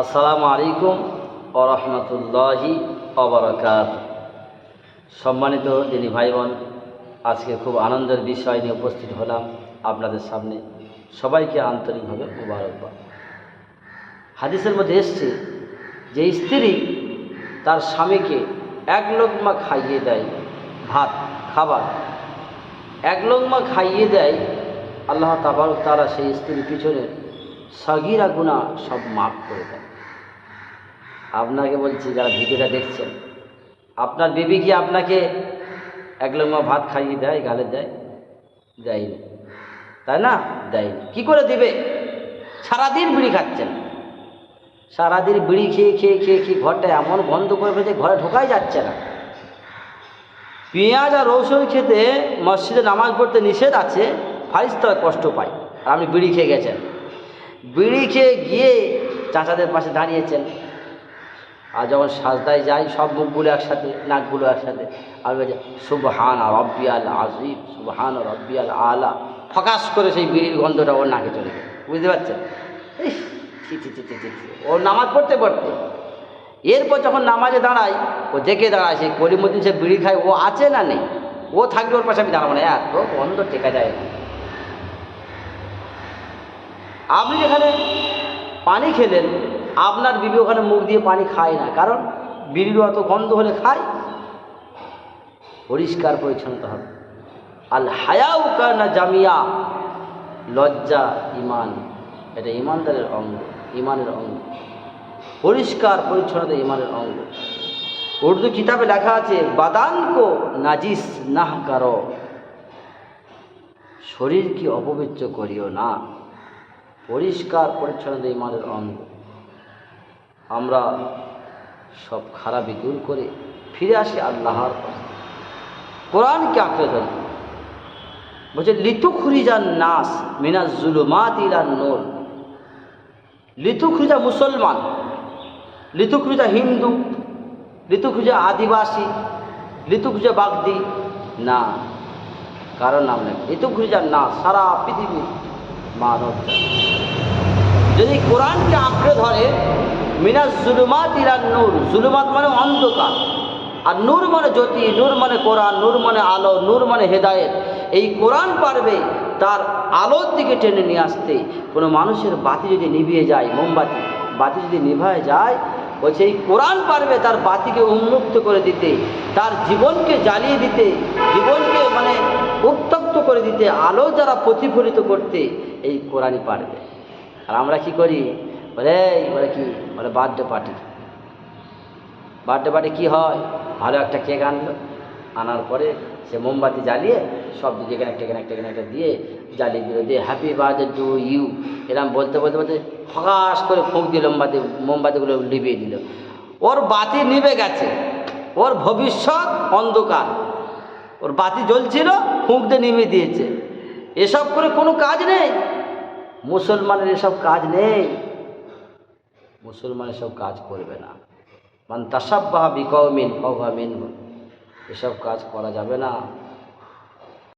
আসসালামু আলাইকুম ওরহমতুল্লাহি অবরাকাত সম্মানিত যিনি ভাই বোন আজকে খুব আনন্দের বিষয় নিয়ে উপস্থিত হলাম আপনাদের সামনে। সবাইকে আন্তরিকভাবে মুবারকবাদ। হাদিসের মধ্যে এসছে যে স্ত্রী তার স্বামীকে এক লোকমা খাইয়ে দেয় ভাত, খাবার। এক লোকমা খাইয়ে দেয়, আল্লাহ তাবারক তারা সেই স্ত্রীর পিছনে সগিরা গুণা সব মাফ করে দেয়। আপনাকে বলছি, যারা ভিডিওটা দেখছেন, আপনার বেবি কি আপনাকে এক লোকমা ভাত খাইয়ে দেয়, গালে দেয়? দেয়নি। তাই না? দেয়নি। কি করে দিবে? সারাদিন বিড়ি খাচ্ছেন। সারাদিন বিড়ি খেয়ে খেয়ে খেয়ে খেয়ে ঘরটা এমন বন্ধ করে ফেলছে ঘরে ঢোকাই যাচ্ছে না। পেঁয়াজ আর রসুন খেতে মসজিদে নামাজ পড়তে নিষেধ আছে ফারিস্তারা কষ্ট পায়। আর আপনি বিড়ি খেয়ে গেছেন। বিড়ি খেয়ে গিয়ে চাচাদের পাশে দাঁড়িয়েছেন। আর যখন সাজদায় যাই, সব মুখগুলো একসাথে, নাকগুলো একসাথে আর বলছে সুবহান রব্বিয়াল আজিব সুবহান রব্বিয়াল আলা। ফকাস করে সেই বিড়ির গন্ধটা ওর নাকে চলে গেল বুঝতে পারছেন। ও নামাজ পড়তে পড়তে। এরপর যখন নামাজে দাঁড়ায়, ও দেখে দাঁড়ায়, সেই কলিমুদ্দিন সে বিড়ি খায়, ও আছে না নেই? ও থাকলে ওর পাশে আমি দাঁড়াবো না। এত গন্ধ টেকা যায়। না আপনি যেখানে পানি খেলেন আপনার বিবি ওখানে মুখ দিয়ে পানি খায় না। কারণ বিড়ির অত গন্ধ হলে খায়। পরিষ্কার পরিচ্ছন্নতা হবে। আল হায়াউ কানা জামিয়া। লজ্জা ইমান। এটা ইমানদারের অঙ্গ, ইমানের অঙ্গ। পরিষ্কার পরিচ্ছন্নতা ইমানের অঙ্গ। উর্দু কিতাবে লেখা আছে, বাদান কো নাজিস নাহ কারও। শরীরকে অপবিত্র করিও না। পরিষ্কার পরিচ্ছন্নতা ইমানের অঙ্গ। আমরা সব খারাপই দূর করে ফিরে আসি আল্লাহর কোরআনকে আঁকড়ে ধরি। বলছে, লিতুখরিজান নাস মিনাজ জুলুমাত ইলান নূর। লিতুখরিজা মুসলমান, লিতুখরিজা হিন্দু, লিতুখরিজা আদিবাসী, লিতুখরিজা বাগদি, না। কারণ নাম নেই। লিতুখরিজা না, সারা পৃথিবীর মানব। যদি কোরআনকে আঁকড়ে ধরে মিনাজ জুলুমাত ইলান নূর। জুলুমাত মানে অন্ধকার। আর নূর মানে জ্যোতি, নূর মানে কোরআন, নূর মানে আলো, নূর মানে হেদায়েত। এই কোরআন পারবে তার আলোর দিকে টেনে নিয়ে আসতে। কোনো মানুষের বাতি যদি নিভিয়ে যায়, মোমবাতি, বাতি যদি নিভায় যায়, বলছে এই কোরআন পারবে তার বাতিকে উন্মুক্ত করে দিতে, তার জীবনকে জ্বালিয়ে দিতে, জীবনকে মানে উত্তপ্ত করে দিতে, আলো যারা প্রতিফলিত করতে এই কোরআনই পারবে। আর আমরা কি করি? বলে, এই, বলে কি? বলে, বার্থডে পার্টি। বার্থডে পার্টি কী হয়? ভালো একটা কেক আনলো। আনার পরে সে মোমবাতি জ্বালিয়ে সব দিকে এখানে একটা এখানে একটা একটা দিয়ে জ্বালিয়ে দিল। দিয়ে হ্যাপি বার্থডে টু ইউ এরকম বলতে বলতে বলতে ফকাস করে ফুঁক দিল মোমবাতি, মোমবাতিগুলো লিভিয়ে দিল। ওর বাতি নিভে গেছে। ওর ভবিষ্যৎ অন্ধকার। ওর বাতি জ্বলছিল, ফুঁক দিয়ে নিভে দিয়েছে। এসব করে কোনো কাজ নেই। মুসলমানের এসব কাজ নেই। মুসলমান এসব কাজ করবে না। মান তাসাব্বাহা বিকমিন অভামিন এসব কাজ করা যাবে না।